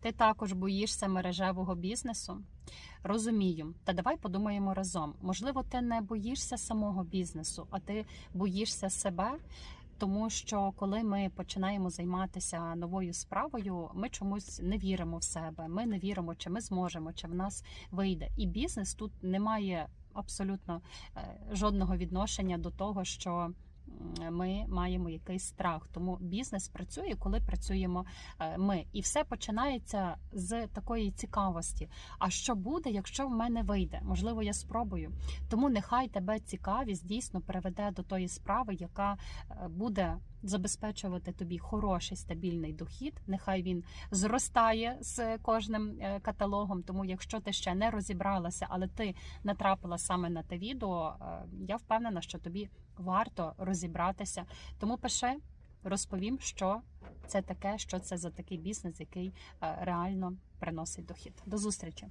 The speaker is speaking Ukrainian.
Ти також боїшся мережевого бізнесу? Розумію. Та давай подумаємо разом. Можливо, ти не боїшся самого бізнесу, а ти боїшся себе. Тому що коли ми починаємо займатися новою справою, ми чомусь не віримо в себе. Ми не віримо, чи ми зможемо, чи в нас вийде. І бізнес тут не має абсолютно е, жодного відношення до того, що ми маємо якийсь страх. Тому бізнес працює, коли працюємо е, ми. І все починається з такої цікавості. А що буде, якщо в мене вийде? Можливо, я спробую. Тому нехай тебе цікавість дійсно приведе до тої справи, яка е, буде забезпечувати тобі хороший стабільний дохід. Нехай він зростає з кожним е, каталогом. Тому, якщо ти ще не розібралася, але ти натрапила саме на те відео, е, я впевнена, що тобі варто розібратися. Тому пиши, розповім, що це таке, що це за такий бізнес, який е, реально приносить дохід. До зустрічі!